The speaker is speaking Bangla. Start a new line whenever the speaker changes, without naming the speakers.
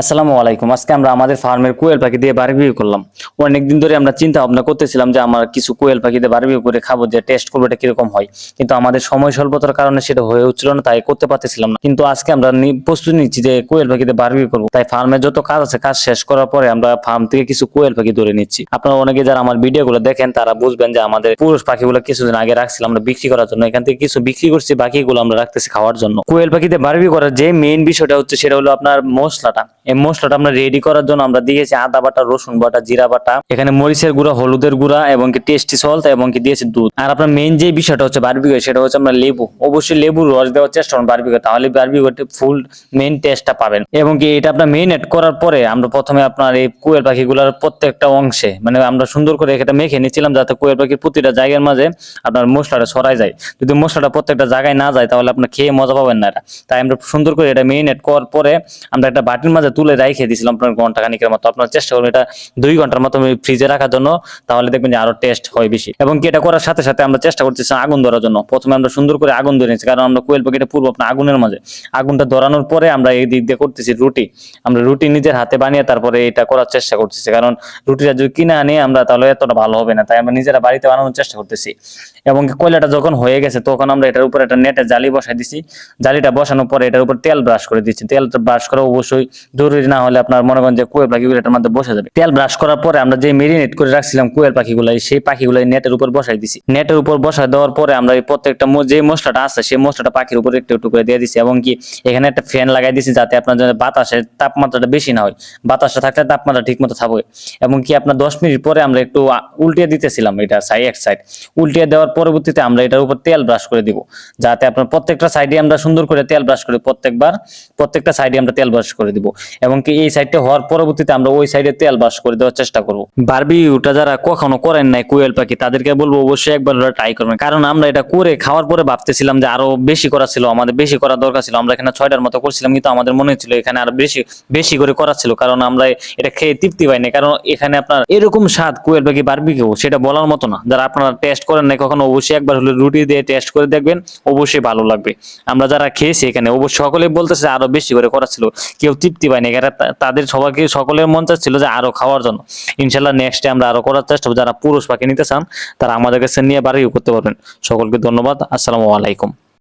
আসসালামু আলাইকুম। আজকে আমরা আমাদের ফার্মের কোয়েল পাখি দিয়ে বারবিউ করলাম। অনেকদিন ধরে আমরা চিন্তা ভাবনা করতেছিলাম যে আমার কিছু কোয়েল পাখি দিয়ে বারবিউ করে খাব, যে টেস্ট করব এটা কীরকম হয়। কিন্তু আমাদের সময় স্বল্পতার কারণে সেটা হয়ে উঠছিল না, তাই করতে পারতেছিলাম না। কিন্তু আজকে আমরা প্রস্তুতি নিচ্ছি যে কোয়েল পাখি দিয়ে বারবিউ করব। তাই ফার্মের যত কাজ আছে, কাজ শেষ করার পরে আমরা ফার্ম থেকে কিছু কোয়েল পাখি ধরে নিচ্ছি। আপনারা অনেকে যারা আমার ভিডিও গুলো দেখেন, তারা বুঝবেন যে আমাদের পুরুষ পাখিগুলো কিছুদিন আগে রাখছিলাম আমরা বিক্রি করার জন্য। এখান থেকে কিছু বিক্রি করছি, বাকিগুলো আমরা রাখতেছি খাওয়ার জন্য। কোয়েল পাখিতে বারবিউ করার যে মেইন বিষয়টা হচ্ছে, সেটা হলো আপনার মশলাটা। মশলাটা আমরা রেডি করার জন্য আমরা দিয়েছি আদা বাটা, রসুন বাটা, জিরা বাটা। এখানে মরিচের গুঁড়া, হলুদের গুঁড়া এবং কি টেস্টি সল্ট এবং কি দিয়েছি দুধ। আর আপনার মেইন যে বিষয়টা হচ্ছে বারবিউ সেটা হচ্ছে আমরা লেবু। অবশ্যই লেবুর রস দেওয়ার চেষ্টা করুন বারবিউ তাহলে বারবিউ ফুল মেইন টেস্টটা পাবেন। এবং কি এটা আপনার মেইন এড করার পরে আমরা প্রথমে আপনার এই কুয়েল পাখিগুলোর প্রত্যেকটা অংশে মানে আমরা সুন্দর করে এটা মেখে নিয়েছিলাম যাতে কুয়েল পাখির প্রতিটা জায়গার মাঝে আপনার মশলাটা ছড়াই যায়। যদি মশলাটা প্রত্যেকটা জায়গায় না যায়, তাহলে আপনার খেয়ে মজা পাবেন না এটা। তাই আমরা সুন্দর করে এটা এড করার পরে আমরা একটা বাটির মাঝে তুলে রেখে দিয়েছিলাম আপনার ঘণ্টা খানিকের মতো। আপনার চেষ্টা করবেন এটা দুই ঘণ্টার মতো ফ্রিজে রাখার জন্য, তাহলে দেখবেন যে আরও টেস্ট হয় বেশি। এবং কি এটা করার সাথে সাথে আমরা চেষ্টা করতেছি আগুন ধরার জন্য। প্রথমে আমরা সুন্দর করে আগুন ধরে নিচ্ছি কারণ আমরা কোয়েল পাখিটা পূর্ব আপনার আগুনের মাঝে। আগুনটা ধরানোর পরে আমরা এই দিক দিয়ে করতেছি রুটি। আমরা রুটি নিজের হাতে বানিয়ে তারপরে এটা করার চেষ্টা করতেছি, কারণ রুটিটা যদি কিনে আনি আমরা তাহলে এতটা ভালো হবে না। তাই আমরা নিজেরা বাড়িতে বানানোর চেষ্টা করতেছি। এবং কয়লাটা যখন হয়ে গেছে, তখন আমরা এটার উপর একটা নেটে জালি বসাই দিছি। জালিটা বসানোর পরে এটার উপর তেল ব্রাশ করে দিচ্ছি। তেল ব্রাশ করা অবশ্যই জরুরি না হলে আপনার মনে করেন যে কোয়েল পাখিগুলো এটার মধ্যে বসে যাবে। তেল ব্রাশ করার পরে আমরা যে মেরিনেট করে রাখছিলাম কোয়েল পাখিগুলো সেই পাখিগুলো নেটের উপর বসাই দিছি। নেটের উপর বসাই দেওয়ার পরে আমরা এই প্রত্যেকটা যে মশলাটা আছে, সেই মশলাটা পাখির উপর একটু একটু করে দিয়ে দিছি এবং কি এখানে একটা ফ্যান লাগাই দিছি যাতে আপনার বাতাসের তাপমাত্রাটা বেশি না হয়। বাতাসটা থাকলে তাপমাত্রা ঠিক মতো থাকবে। এবং কি আপনার দশ মিনিট পরে আমরা একটু উল্টিয়ে দিতেছিলাম এটা সাইড এক সাইড উল্টিয়ে দেওয়ার পরবর্তীতে আমরা এটার উপর তেল ব্রাশ করে দিব। যাতে আপনার প্রত্যেকটা সাইডে আমরা সুন্দর করে তেল ব্রাশ করি প্রত্যেকবার, প্রত্যেকটা সাইডে আমরা তেল ব্রাশ করে দিব। এবং কি এই সাইডটা হওয়ার পরবর্তীতে আমরা ওই সাইডে তেল ব্রাশ করে দেওয়ার চেষ্টা করব। বারবিউটা যারা কখনো করেন নাই, কুয়েল পাখি, তাদেরকে বলব অবশ্যই একবার ওরা ট্রাই করবেন। কারণ আমরা এটা করে খাওয়ার পরে ভাবতেছিলাম যে আরও বেশি করা ছিল, আমাদের বেশি করা দরকার ছিল। আমরা এখানে ছয়টার মতো করছিলাম, কিন্তু আমাদের মনে হচ্ছিল এখানে আরও বেশি বেশি করে করা ছিল। কারণ আমরা এটা খেয়ে তৃপ্তি পাইনি। কারণ এখানে আপনার এরকম স্বাদ কুয়েল পাখি বারবিকিউ সেটা বলার মতো না। যারা আপনারা টেস্ট করেন নাই কখনো, অবশ্যই একবার হলে রুটি দিয়ে টেস্ট করে দেখবেন, অবশ্যই ভালো লাগবে। আমরা যারা খেয়েছি এখানে অবশ্যই সকলে বলতেছে আরও বেশি করে করা ছিল, কেউ তৃপ্তি পায়নি। এখানে এরা তাদের সবাইকে, সকলের মন চাচ্ছিল যে আরও খাওয়ার জন্য। ইনশাল্লাহ নেক্সট আমরা আরও করার চেষ্টা যারা পুরুষ পাখি নিতে চান, তারা আমাদের কাছে নিয়ে বাড়িও করতে পারবেন। সকলকে ধন্যবাদ। আসসালামু আলাইকুম।